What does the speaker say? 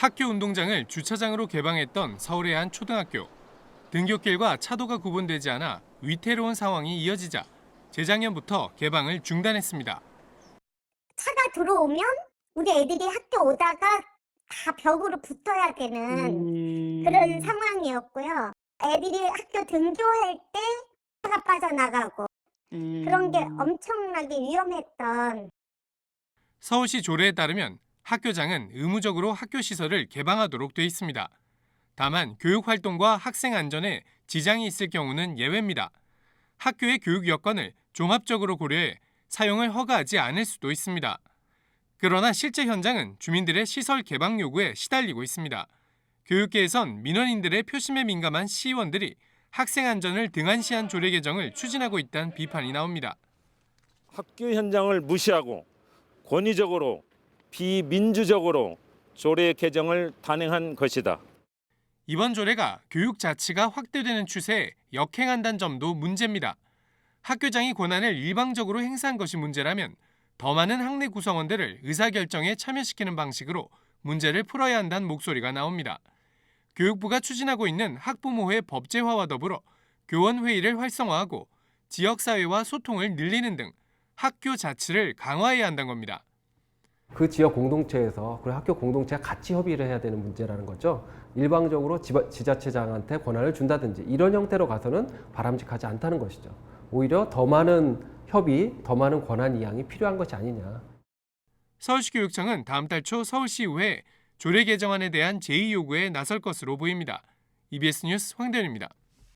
학교 운동장을 주차장으로 개방했던 서울의 한 초등학교. 등굣길과 차도가 구분되지 않아 위태로운 상황이 이어지자 재작년부터 개방을 중단했습니다. 차가 들어오면 우리 애들이 학교 오다가 다 벽으로 붙어야 되는 음. 그런 상황이었고요. 애들이 학교 등교할 때 차가 빠져나가고 그런 게 음. 엄청나게 위험했던 서울시 조례에 따르면 학교장은 의무적으로 학교 시설을 개방하도록 돼 있습니다. 다만 교육 활동과 학생 안전에 지장이 있을 경우는 예외입니다. 학교의 교육 여건을 종합적으로 고려해 사용을 허가하지 않을 수도 있습니다. 그러나 실제 현장은 주민들의 시설 개방 요구에 시달리고 있습니다. 교육계에선 민원인들의 표심에 민감한 시의원들이 학생 안전을 등한시한 조례 개정을 추진하고 있다는 비판이 나옵니다. 학교 현장을 무시하고 권위적으로 비민주적으로 조례 개정을 단행한 것이다. 이번 조례가 교육 자치가 확대되는 추세에 역행한다는 점도 문제입니다. 학교장이 권한을 일방적으로 행사한 것이 문제라면 더 많은 학내 구성원들을 의사결정에 참여시키는 방식으로 문제를 풀어야 한다는 목소리가 나옵니다. 교육부가 추진하고 있는 학부모회 법제화와 더불어 교원회의를 활성화하고 지역사회와 소통을 늘리는 등 학교 자치를 강화해야 한다는 겁니다. 그 지역 공동체에서 그리고 학교 공동체가 같이 협의를 해야 되는 문제라는 거죠. 일방적으로 지자체장한테 권한을 준다든지 이런 형태로 가서는 바람직하지 않다는 것이죠. 오히려 더 많은 협의, 더 많은 권한 이양이 필요한 것이 아니냐. 서울시 교육청은 다음 달 초 서울시 의회에 조례 개정안에 대한 제의 요구에 나설 것으로 보입니다. EBS 뉴스 황대현입니다.